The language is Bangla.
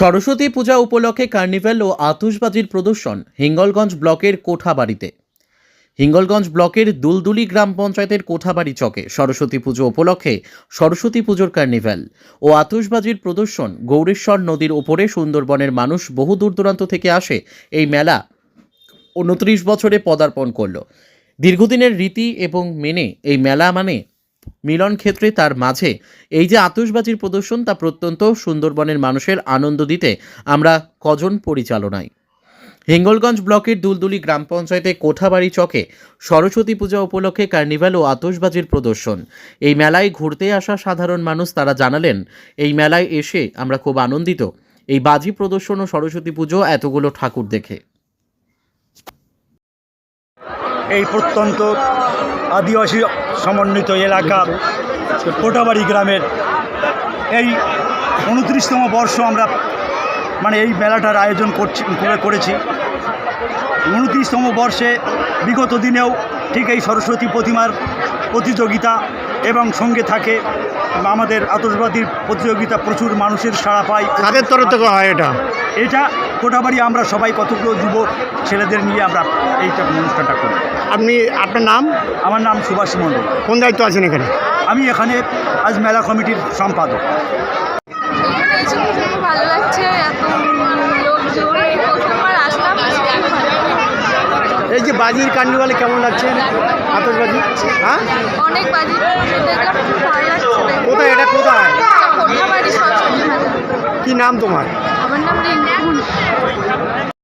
সরস্বতী পূজা উপলক্ষে কার্নিভ্যাল ও আতশবাজির প্রদর্শন হিঙ্গলগঞ্জ ব্লকের কোঠাবাড়িতে। হিঙ্গলগঞ্জ ব্লকের দুলদুলি গ্রাম পঞ্চায়েতের কোঠাবাড়ি চকে সরস্বতী পুজো উপলক্ষে সরস্বতী পুজোর কার্নিভ্যাল ও আতশবাজির প্রদর্শন গৌরেশ্বর নদীর ওপরে সুন্দরবনের মানুষ বহু দূর দূরান্ত থেকে আসে এই মেলা উনত্রিশ বছরে পদার্পণ করল। দীর্ঘদিনের রীতি এবং মেনে এই মেলা মানে মিলন ক্ষেত্রে তার মাঝে। এই যে আতসবাজির প্রদর্শন, তা প্রত্যন্ত সুন্দরবনের মানুষের আনন্দ দিতে আমরা কজন পরিচালনায়? হিঙ্গলগঞ্জ ব্লকের দুলদুলি গ্রাম পঞ্চায়েতে কোঠাবাড়ি চকে সরস্বতী পূজা উপলক্ষে কার্নিভ্যাল ও আতশবাজির প্রদর্শন। এই মেলায় ঘুরতে আসা সাধারণ মানুষ তারা জানালেন, এই মেলায় এসে আমরা খুব আনন্দিত। এই বাজি প্রদর্শন ও সরস্বতী পুজো এতগুলো ঠাকুর দেখে। এই প্রত্যন্ত আদিবাসী সমন্বিত এলাকা কোটাবাড়ি গ্রামের। এই উনত্রিশতম বর্ষ আমরা মানে এই মেলাটার আয়োজন করছি, করে- করেছি। উনত্রিশতম বর্ষে বিগত দিনেও ঠিক এই সরস্বতী প্রতিমার প্রতিযোগিতা এবং সঙ্গে থাকে আমাদের আতসবাদীর প্রতিযোগিতা প্রচুর মানুষের সাড়া পায়। কাদের তরফ থেকে হয় এটা? এটা কোটাবাড়ি আমরা সবাই কতগুলো যুব ছেলেদের নিয়ে আমরা এইটা অনুষ্ঠানটা করি। আপনি আপনার নাম? আমার নাম সুভাষ মণ্ডল। কোন দায়িত্ব আছেন এখানে? আমি এখানে আজ মেলা কমিটির সম্পাদক। ভালো লাগছে। এই যে বাজির কার্নিভালে কেমন লাগছে? আতশবাজি? হ্যাঁ? অনেক বাজি কোথায়? এটা কোথায়? কি নাম তোমার? আমার নাম